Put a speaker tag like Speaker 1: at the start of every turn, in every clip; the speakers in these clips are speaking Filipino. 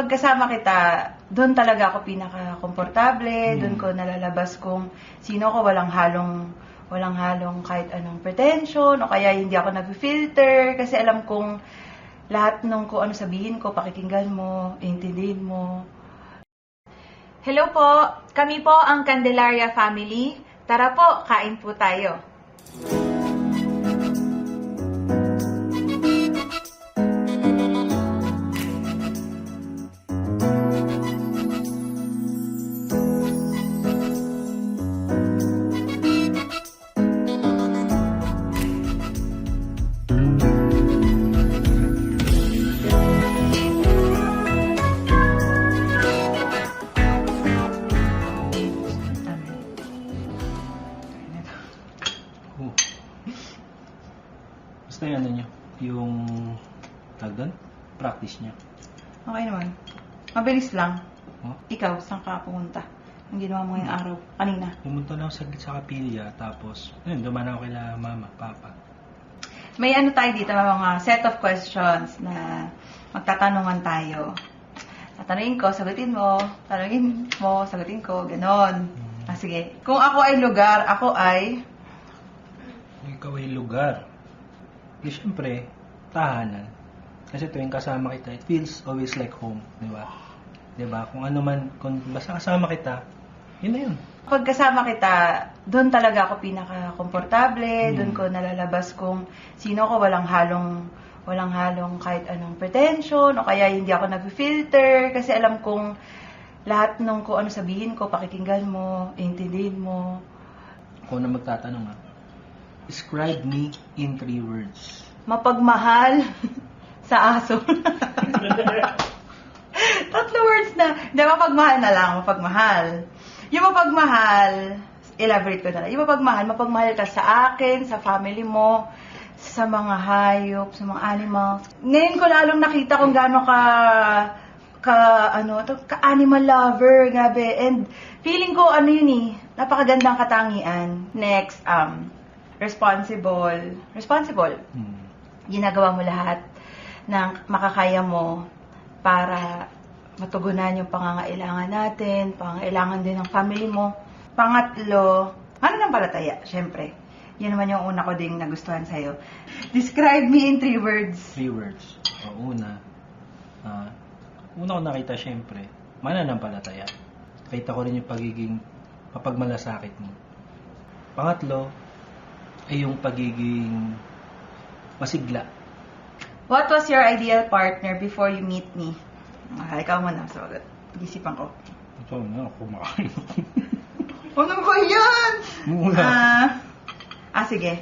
Speaker 1: kapag kasama kita, doon talaga ako pinaka-komportable,
Speaker 2: Hmm.
Speaker 1: doon ko nalalabas kung sino ko, walang halong walang halong kahit anong pretension o kaya hindi ako nag-filter kasi alam kong lahat nung kung ano sabihin ko, pakikinggan mo, intindihin mo.
Speaker 3: Hello po, kami po ang Candelaria family. Tara po, kain po tayo.
Speaker 1: Tama. Mabilis lang.
Speaker 2: Oh.
Speaker 1: Ikaw, saan ka pumunta? Ang ginawa mo ngayong araw, kanina.
Speaker 2: Pumunta na ako saglit sa kapilya, tapos, ayun, duman ako kila mama, papa.
Speaker 1: May ano tayo dito, mga set of questions na magtatanungan tayo. Tatanungin ko, sagutin mo. Tanungin mo, sagutin ko. Ganon. Ah, sige. Kung ako ay lugar, ako ay...
Speaker 2: Ikaw ay lugar. Di syempre, tahanan. Kasi tuwing kasama kita, it feels always like home, di ba? Di ba? Kung ano man, kung basta kasama kita, yun na yun.
Speaker 1: Kapag kasama kita, doon talaga ako pinaka-komportable.
Speaker 2: Hmm.
Speaker 1: Doon ko nalalabas kung sino ko, walang halong walang halong kahit anong pretension o kaya hindi ako nag-filter kasi alam kong lahat nung kung ano sabihin ko, pakikinggan mo, intindihin mo.
Speaker 2: Kung na magtatanong ha, describe me in three words.
Speaker 1: mapagmahal sa aso. Tatlo words na. Hindi, mapagmahal na lang. Mapagmahal. Yung mapagmahal, elaborate ko na lang. Yung mapagmahal, mapagmahal ka sa akin, sa family mo, sa mga hayop, sa mga animals. Ngayon ko lalong nakita kung gaano ka ka ano to ka animal lover gabi and feeling ko ano yun eh napakagandang katangian next um responsible responsible
Speaker 2: Hmm.
Speaker 1: ginagawa mo lahat ng makakaya mo para matugunan yung pangangailangan natin, pangangailangan din ng family mo. Pangatlo, ano nang palataya? Siyempre. Yan naman yung una ko ding nagustuhan sa'yo. Describe me in three words.
Speaker 2: Three words. O, una, ah, una ko nakita syempre, mananampalataya. Kita ko rin yung pagiging mapagmalasakit mo. Pangatlo, ay yung pagiging masigla.
Speaker 1: What was your ideal partner before you meet me? Ah, ikaw muna. So, isipan ko.
Speaker 2: Ito na, kumakain.
Speaker 1: Ano ba yan?
Speaker 2: Muna.
Speaker 1: Ah, ah, sige.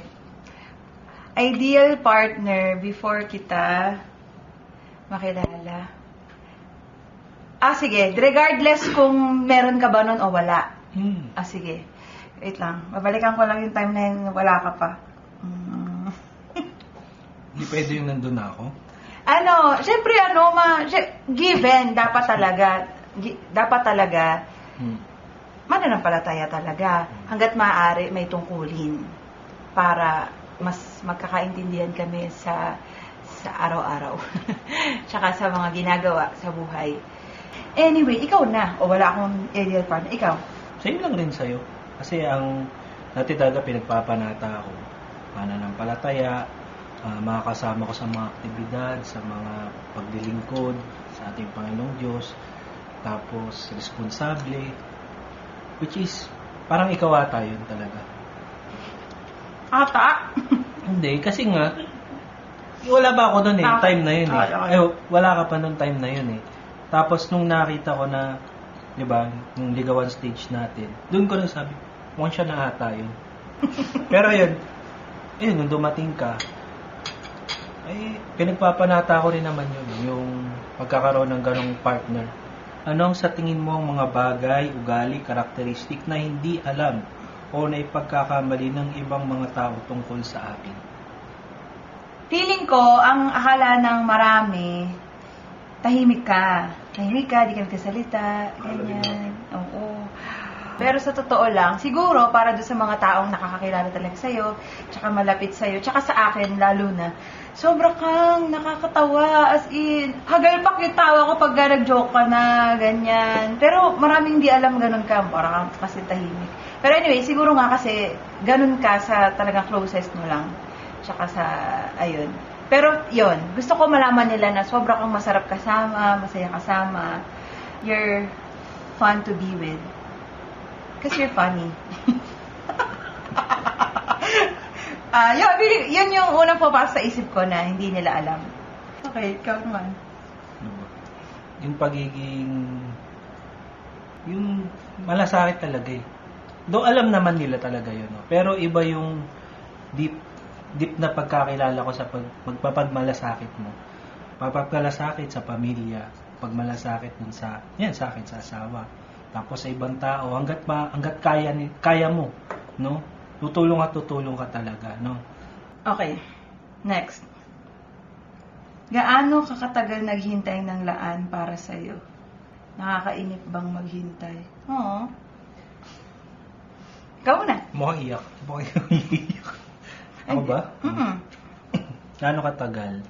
Speaker 1: Ideal partner before kita makilala. Ah, sige. Regardless kung meron ka ba nun o wala.
Speaker 2: Hmm.
Speaker 1: Ah, sige. Wait lang. Babalikan ko lang yung time na yun, wala ka pa.
Speaker 2: Hindi pwede yung nandun na ako.
Speaker 1: ano, syempre ano, ma, sy- given, dapat talaga, gi- dapat talaga,
Speaker 2: Hmm.
Speaker 1: mananampalataya talaga. Hanggat maaari may tungkulin para mas magkakaintindihan kami sa sa araw-araw. Tsaka sa mga ginagawa sa buhay. Anyway, ikaw na. O wala akong ideal partner. Ikaw.
Speaker 2: Same lang rin sa'yo. Kasi ang dati talaga pinagpapanata ako. Pananampalataya, uh, makakasama ko sa mga aktibidad, sa mga paglilingkod sa ating Panginoong Diyos. Tapos, responsable. Which is, parang ikaw ata yun talaga.
Speaker 1: Ata.
Speaker 2: Hindi, kasi nga, wala ba ako noon eh,
Speaker 1: Ah,
Speaker 2: time na yun eh.
Speaker 1: ah, okay.
Speaker 2: Eh, wala ka pa noon time na yun eh. Tapos nung nakita ko na, di ba, yung ligawan stage natin, doon ko na sabi, mukhang siya na ata yun. Pero yun, yun, nung dumating ka, ay, pinagpapanata ko rin naman yun, yung pagkakaroon ng ganong partner. Ano ang sa tingin mo ang mga bagay, ugali, karakteristik na hindi alam o na ipagkakamali ng ibang mga tao tungkol sa akin?
Speaker 1: Feeling ko, ang akala ng marami, tahimik ka. Tahimik ka, di ka nagkasalita, ganyan. Oo. Pero sa totoo lang, siguro para doon sa mga taong nakakakilala talaga sa'yo, tsaka malapit sa'yo, tsaka sa akin lalo na, sobra kang nakakatawa, as in, hagalpak yung tawa ko pag nag-joke ka na, ganyan. Pero maraming hindi alam ganun ka, parang kasi tahimik. Pero anyway, siguro nga kasi ganun ka sa talagang closest mo lang. Tsaka sa, ayun. Pero yon gusto ko malaman nila na sobra kang masarap kasama, masaya kasama, you're fun to be with. Because you're funny. Ah, yun, bili- yun yung unang papasok sa isip ko na hindi nila alam. Okay, ikaw naman.
Speaker 2: Yung pagiging... Yung malasakit talaga eh. Though alam naman nila talaga yun. No? Pero iba yung deep deep na pagkakilala ko sa pag, magpapagmalasakit mo. Papagmalasakit sa pamilya, pagmalasakit dun sa, yan, sa akin, sa asawa. Tapos sa ibang tao, hanggat, ma, hanggat kaya, ni- kaya mo, no? Tutulong at tutulong ka talaga, no?
Speaker 1: Okay, next. Gaano kakatagal naghintay ng laan para sa'yo? Nakakainip bang maghintay? Oo. Ikaw na.
Speaker 2: Mukhang iyak. Mukhang iyak. Ako ba?
Speaker 1: Mm-mm.
Speaker 2: Gaano katagal?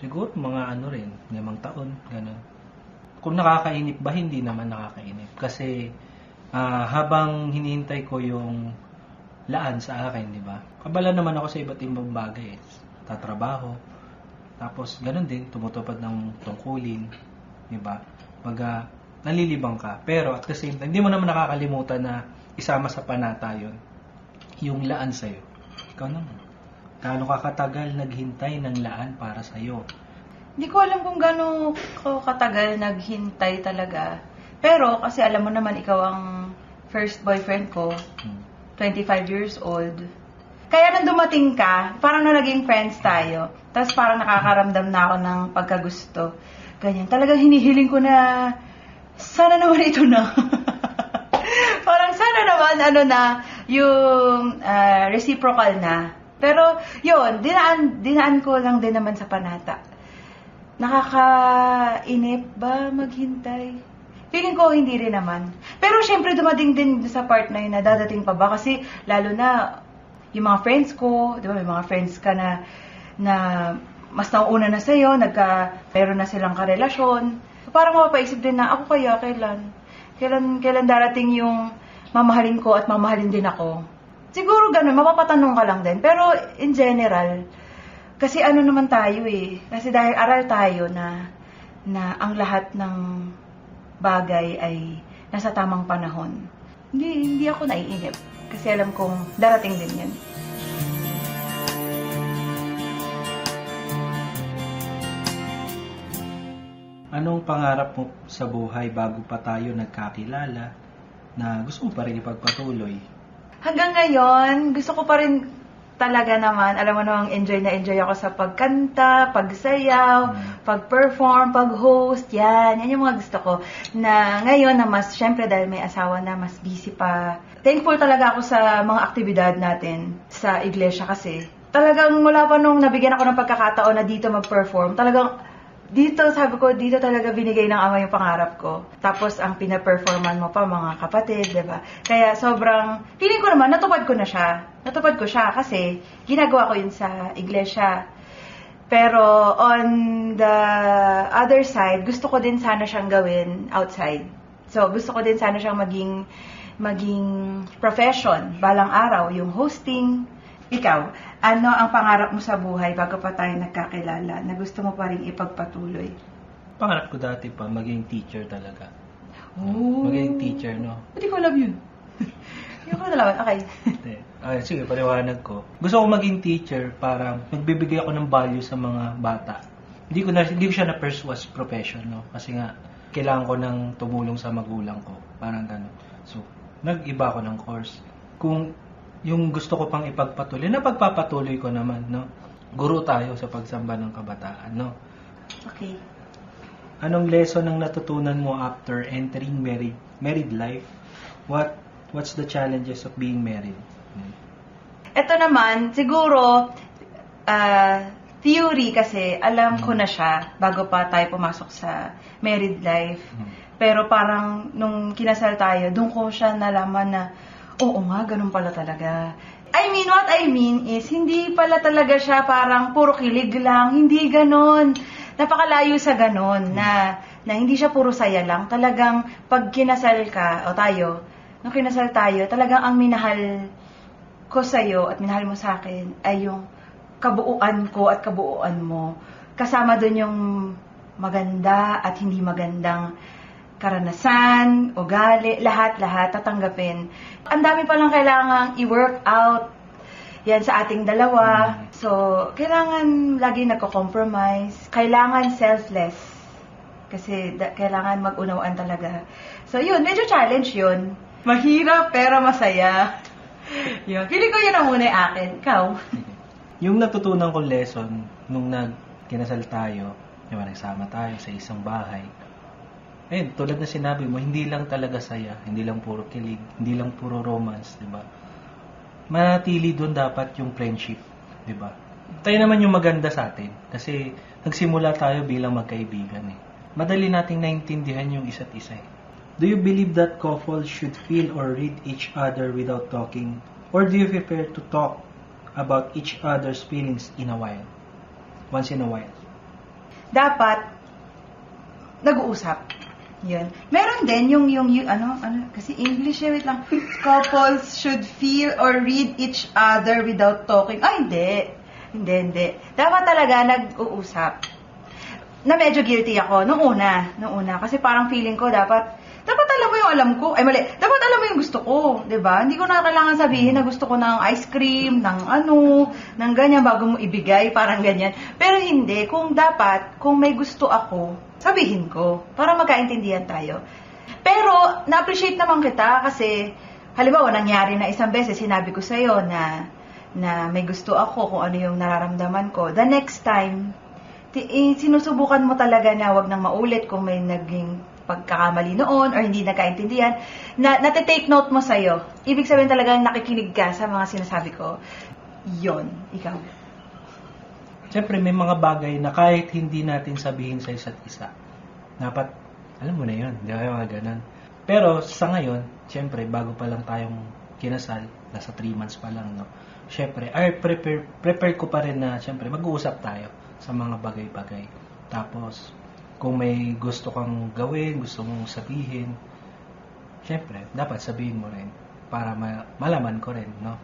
Speaker 2: Siguro mga ano rin, limang taon, gano'n. Kung nakakainip ba, hindi naman nakakainip. Kasi ah, habang hinihintay ko yung laan sa akin, di ba? Kabala naman ako sa iba't ibang bagay. Tatrabaho. Tapos, ganun din, tumutupad ng tungkulin. Di ba? Pag ah, nalilibang ka. Pero at the same time, hindi mo naman nakakalimutan na isama sa panata yun. Yung laan sa'yo. Ikaw naman. Gaano ka katagal naghintay ng laan para sa'yo?
Speaker 1: Hindi ko alam kung gaano ko katagal naghintay talaga. Pero kasi alam mo naman ikaw ang first boyfriend ko,
Speaker 2: Hmm.
Speaker 1: 25 years old. Kaya nang dumating ka, parang na naging friends tayo. Tapos parang nakakaramdam na ako ng pagkagusto. Ganyan. Talagang hinihiling ko na, sana naman ito na. parang sana naman, ano na, yung ah, reciprocal na. Pero, yun, dinaan, dinaan ko lang din naman sa panata. Nakakainip ba maghintay? Feeling ko hindi rin naman. Pero syempre dumating din sa part na yun na dadating pa ba? Kasi lalo na yung mga friends ko, di ba may mga friends ka na na mas nauuna na sa'yo, nagka, meron na silang karelasyon. Parang mapapaisip din na ako kaya kailan? Kailan, kailan darating yung mamahalin ko at mamahalin din ako? Siguro ganun, mapapatanong ka lang din. Pero in general, kasi ano naman tayo eh. Kasi dahil aral tayo na na ang lahat ng bagay ay nasa tamang panahon. Hindi, hindi ako naiinip. Kasi alam kong darating din yan.
Speaker 2: Anong pangarap mo sa buhay bago pa tayo nagkakilala na gusto mo pa rin ipagpatuloy?
Speaker 1: Hanggang ngayon, gusto ko pa rin talaga naman, alam mo namang enjoy na enjoy ako sa pagkanta, pagsayaw,
Speaker 2: Mm.
Speaker 1: pag-perform, pag-host, yan. Yan yung mga gusto ko. Na ngayon na mas, syempre dahil may asawa na, mas busy pa. Thankful talaga ako sa mga aktibidad natin sa iglesia kasi talagang mula pa nung nabigyan ako ng pagkakataon na dito mag-perform, talagang dito, sabi ko, dito talaga binigay ng ama yung pangarap ko. Tapos, ang pina-performan mo pa, mga kapatid, di ba? Kaya, sobrang, feeling ko naman, natupad ko na siya. Natupad ko siya kasi, ginagawa ko yun sa iglesia. Pero, on the other side, gusto ko din sana siyang gawin outside. So, gusto ko din sana siyang maging, maging profession, balang araw, yung hosting, ikaw, ano ang pangarap mo sa buhay bago pa tayo nagkakilala na gusto mo pa rin ipagpatuloy?
Speaker 2: Pangarap ko dati pa, maging teacher talaga.
Speaker 1: Oh.
Speaker 2: Maging teacher, no?
Speaker 1: Hindi ko alam yun. Hindi ko alam. Okay.
Speaker 2: Hindi. Ay, sige, paliwanag ko. Gusto ko maging teacher para magbibigay ako ng value sa mga bata. Hindi ko na hindi ko siya na pursue as profession, no? Kasi nga kailangan ko ng tumulong sa magulang ko, parang gano'n. So, nag-iba ako ng course. Kung yung gusto ko pang ipagpatuloy, na pagpapatuloy ko naman, no? Guro tayo sa pagsamba ng kabataan, no?
Speaker 1: Okay.
Speaker 2: Anong lesson ang natutunan mo after entering married married life? What what's the challenges of being married?
Speaker 1: Ito naman, siguro, ah, theory kasi, alam ko na siya bago pa tayo pumasok sa married life.
Speaker 2: Mm.
Speaker 1: Pero parang nung kinasal tayo, doon ko siya nalaman na, oo nga, ganun pala talaga. I mean, what I mean is, hindi pala talaga siya parang puro kilig lang. Hindi ganon. Napakalayo sa ganon na, na hindi siya puro saya lang. Talagang pag kinasal ka, o tayo, nung kinasal tayo, talagang ang minahal ko sa'yo at minahal mo sa akin ay yung kabuuan ko at kabuuan mo. Kasama doon yung maganda at hindi magandang karanasan, ugali, lahat-lahat tatanggapin. Ang dami palang kailangang i-work out yan sa ating dalawa. So, kailangan lagi nagko-compromise. Kailangan selfless. Kasi da- kailangan mag-unawaan talaga. So, yun. Medyo challenge yun. Mahirap pero masaya. yun. Pili ko yun ang muna yung akin. Ikaw?
Speaker 2: Yung natutunan kong lesson nung nagkinasal tayo, ba, nagsama tayo sa isang bahay. Ayun, tulad na sinabi mo, hindi lang talaga saya, hindi lang puro kilig, hindi lang puro romance, di ba? Manatili doon dapat yung friendship, di ba? Tayo naman yung maganda sa atin kasi nagsimula tayo bilang magkaibigan eh. Madali nating naintindihan yung isa't isa eh. Do you believe that couples should feel or read each other without talking? Or do you prefer to talk about each other's feelings in a while? Once in a while.
Speaker 1: dapat nag-uusap. Yun. Meron din yung, yung, yung ano, ano, kasi English eh, wait lang. Couples should feel or read each other without talking. Ay, hindi. Hindi, hindi. Dapat talaga nag-uusap. Na medyo guilty ako, nung una, nung una. Kasi parang feeling ko dapat, dapat alam mo yung alam ko. Ay, mali. Dapat alam mo yung gusto ko. 'di ba? Hindi ko na kailangan sabihin na gusto ko ng ice cream, ng ano, ng ganyan bago mo ibigay, parang ganyan. Pero hindi. Kung dapat, kung may gusto ako, sabihin ko. Para magkaintindihan tayo. Pero, na-appreciate naman kita kasi, halimbawa, nangyari na isang beses, sinabi ko sa'yo na, na may gusto ako, kung ano yung nararamdaman ko. The next time, ti- eh, sinusubukan mo talaga na wag nang maulit kung may naging pagkakamali noon or hindi nagkaintindihan, na nate-take note mo sa'yo. Ibig sabihin talagang nakikinig ka sa mga sinasabi ko. Yon, ikaw.
Speaker 2: Siyempre, may mga bagay na kahit hindi natin sabihin sa isa't isa, dapat, alam mo na yun, di ba mga ganun. Pero sa ngayon, siyempre, bago pa lang tayong kinasal, nasa 3 months pa lang, no? Siyempre, ay, prepare, prepare ko pa rin na, siyempre, mag-uusap tayo sa mga bagay-bagay. Tapos, kung may gusto kang gawin, gusto mong sabihin, siyempre, dapat sabihin mo rin para ma- malaman ko rin, no?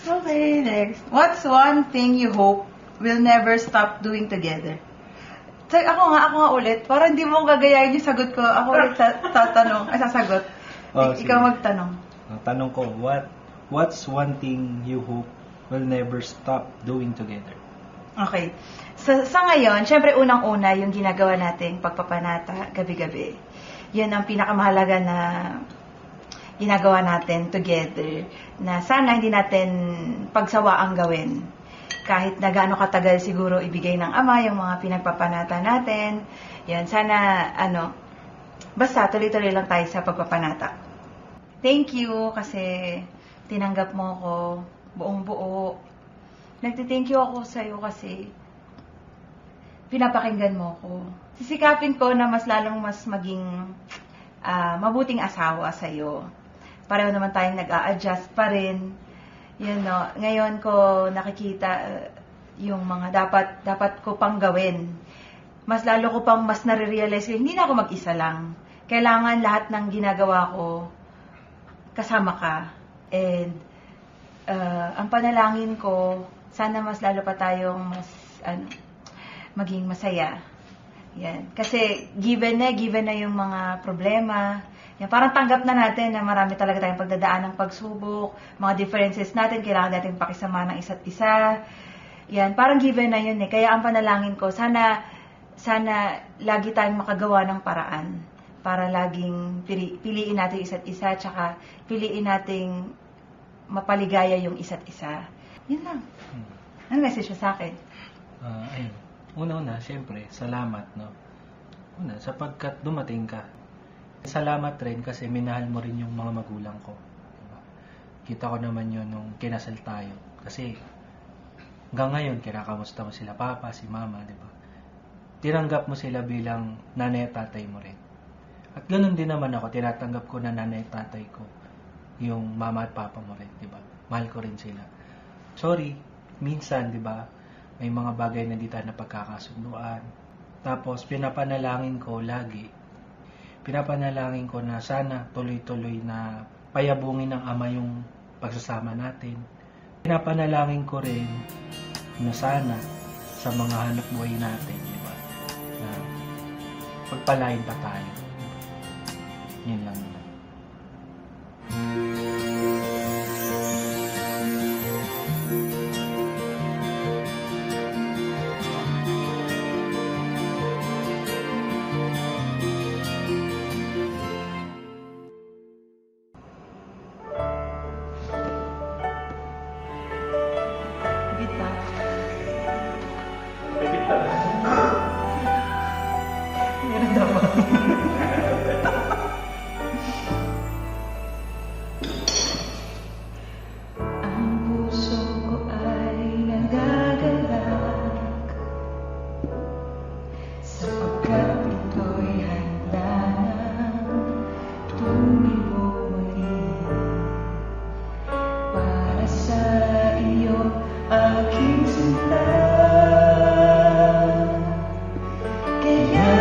Speaker 1: Okay, next. What's one thing you hope we'll never stop doing together? So, ako nga, ako nga ulit. Para hindi mo gagayahin yung sagot ko. Ako ulit sa, tatanong, ay sasagot.
Speaker 2: Oh,
Speaker 1: Ik- Ikaw
Speaker 2: sige.
Speaker 1: magtanong.
Speaker 2: Ang tanong ko, what what's one thing you hope will never stop doing together?
Speaker 1: Okay. Sa, sa ngayon, syempre unang-una yung ginagawa nating pagpapanata gabi-gabi. Yun ang pinakamahalaga na ginagawa natin together na sana hindi natin pagsawa ang gawin. Kahit na gaano katagal siguro ibigay ng ama yung mga pinagpapanata natin. Yan, sana ano, basta tuloy-tuloy lang tayo sa pagpapanata. Thank you kasi tinanggap mo ako buong buo. Nagti-thank you ako sa iyo kasi pinapakinggan mo ako. Sisikapin ko na mas lalong mas maging ah, mabuting asawa sa iyo. Pareho naman tayong nag-a-adjust pa rin. Yun, no? Ngayon ko nakikita uh, yung mga dapat dapat ko pang gawin. Mas lalo ko pang mas nare-realize hindi na ako mag-isa lang. Kailangan lahat ng ginagawa ko kasama ka. And uh, ang panalangin ko, sana mas lalo pa tayong mas ano, maging masaya. Yan. Kasi given na, given na yung mga problema, yan, parang tanggap na natin na marami talaga tayong pagdadaan ng pagsubok, mga differences natin, kailangan natin pakisama ng isa't isa. Yan, parang given na yun eh. Kaya ang panalangin ko, sana, sana lagi tayong makagawa ng paraan para laging pili, piliin natin isa't isa, tsaka piliin nating mapaligaya yung isa't isa. Yun lang.
Speaker 2: Hmm.
Speaker 1: Ano message mo sa akin?
Speaker 2: Uh, ayun. Una-una, siyempre, salamat, no? Una, sapagkat dumating ka. Salamat rin kasi minahal mo rin yung mga magulang ko. Diba? Kita ko naman yun nung kinasal tayo. Kasi hanggang ngayon, kinakamusta mo sila papa, si mama, di ba? Tinanggap mo sila bilang nanay at tatay mo rin. At ganun din naman ako, tinatanggap ko na nanay at tatay ko yung mama at papa mo rin, di ba? Mahal ko rin sila sorry, minsan, di ba, may mga bagay na di tayo napagkakasunduan. Tapos, pinapanalangin ko lagi. Pinapanalangin ko na sana tuloy-tuloy na payabungin ng Ama yung pagsasama natin. Pinapanalangin ko rin na sana sa mga hanap buhay natin, di ba, na pagpalain pa tayo. Yun lang.
Speaker 3: yeah.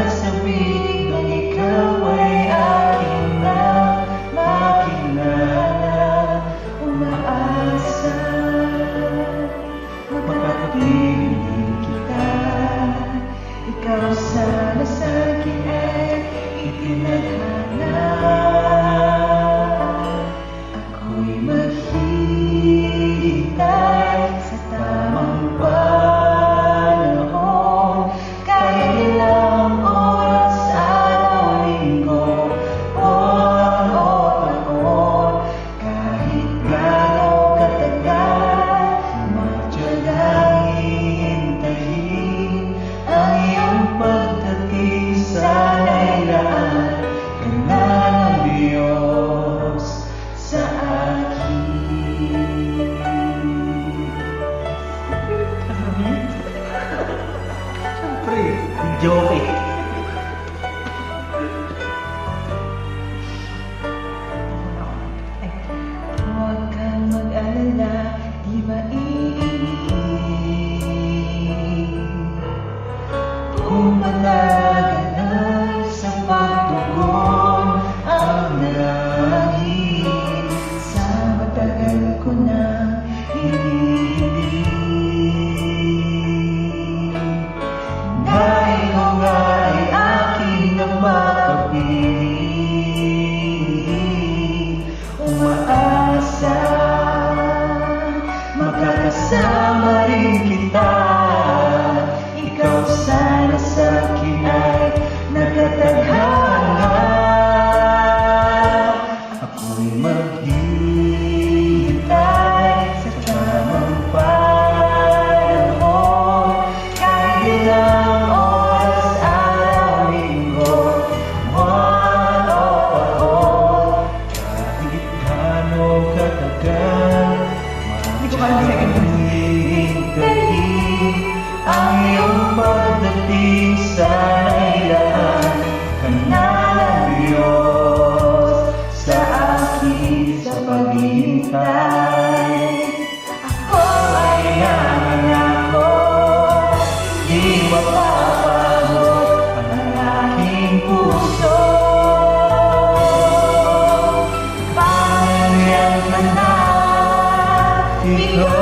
Speaker 1: Because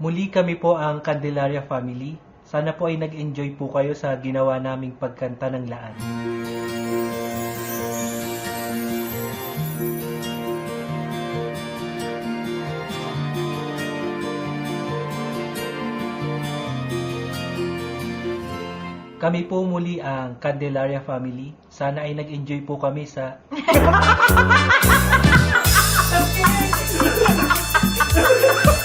Speaker 2: Muli kami po ang Candelaria family. Sana po ay nag-enjoy po kayo sa ginawa naming pagkanta ng laan. Kami po muli ang Candelaria family. Sana ay nag-enjoy po kami sa Ha!